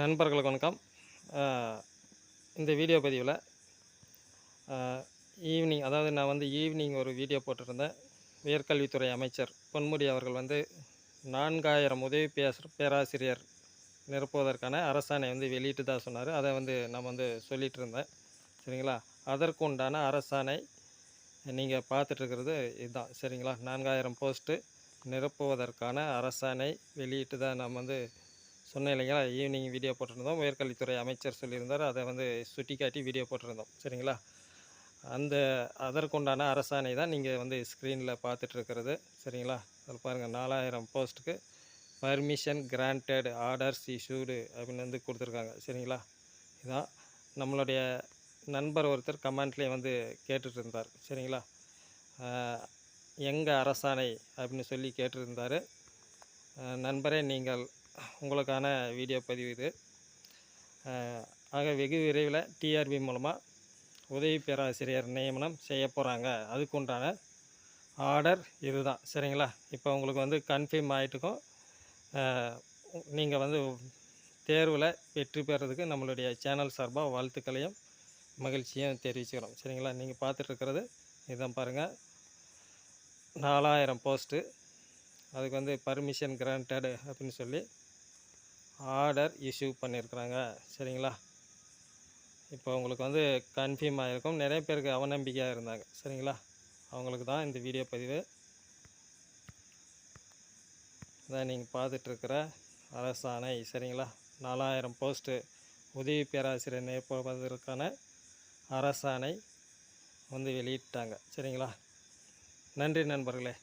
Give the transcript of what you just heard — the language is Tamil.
நண்பர்களுக்கு வணக்கம். இந்த வீடியோ பதிவில் ஈவினிங் அதாவது நான் வந்து ஈவினிங் ஒரு வீடியோ போட்டிருந்தேன். உயர்கல்வித்துறை அமைச்சர் பொன்முடி அவர்கள் வந்து நான்காயிரம் உதவி பேச பேராசிரியர் நிரப்புவதற்கான அரசாணை வந்து வெளியிட்டு தான் சொன்னார். அதை வந்து நான் வந்து சொல்லிகிட்டு இருந்தேன். சரிங்களா? அதற்குண்டான அரசாணை நீங்கள் பார்த்துட்ருக்கிறது இதுதான். சரிங்களா? நான்காயிரம் போஸ்ட்டு நிரப்புவதற்கான அரசாணை வெளியிட்டு தான் நம்ம வந்து சொன்னேன் இல்லைங்களா? ஈவினிங் வீடியோ போட்டிருந்தோம். உயர்கல்வித்துறை அமைச்சர் சொல்லியிருந்தார். அதை வந்து சுட்டி காட்டி வீடியோ போட்டிருந்தோம். சரிங்களா? அந்த அதற்குண்டான அரசாணை தான் நீங்கள் வந்து ஸ்க்ரீனில் பார்த்துட்ருக்கிறது சரிங்களா? அதில் பாருங்கள் நாலாயிரம் போஸ்ட்டுக்கு பர்மிஷன் கிராண்டட் ஆர்டர்ஸ் இஷ்யூடு அப்படின்னு வந்து கொடுத்துருக்காங்க. சரிங்களா? இதான் நம்மளுடைய நண்பர் ஒருத்தர் கமெண்ட்லேயே வந்து கேட்டுட்ருந்தார் சரிங்களா? எங்கள் அரசாணை அப்படின்னு சொல்லி கேட்டிருந்தார். நண்பரே நீங்கள் உங்களுக்கான வீடியோ பதிவு இது. ஆக வெகு விரைவில் டிஆர்பி மூலமாக உதவி பேராசிரியர் நியமனம் செய்ய போகிறாங்க அதுக்குண்டான ஆர்டர் இதுதான். சரிங்களா? இப்போ உங்களுக்கு வந்து கன்ஃபார்ம் ஆகிட்டுக்கும் நீங்கள் வந்து தேர்வில் வெற்றி பெறதுக்கு நம்மளுடைய சேனல் சார்பாக வாழ்த்துக்களையும் மகிழ்ச்சியும் தெரிவிச்சுக்கிறோம். சரிங்களா? நீங்கள் பார்த்துட்ருக்கிறது இதுதான் பாருங்கள் நாலாயிரம் போஸ்ட்டு. அதுக்கு வந்து பர்மிஷன் கிராண்டடு அப்படின்னு சொல்லி ஆர்டர் இஷ்யூ பண்ணியிருக்கிறாங்க. சரிங்களா? இப்போ உங்களுக்கு வந்து கன்ஃபார்ம் ஆகிருக்கும் நிறைய பேருக்கு அவநம்பிக்கையாக இருந்தாங்க. சரிங்களா? அவங்களுக்கு தான் இந்த வீடியோ பதிவு. இதான் நீங்கள் பார்த்துட்ருக்கிற அரசாணை. சரிங்களா? நாலாயிரம் போஸ்ட்டு உதவி பேராசிரியர் நியமிப்பதற்கான அரசாணை வந்து வெளியிட்டாங்க. சரிங்களா? நன்றி நண்பர்களே.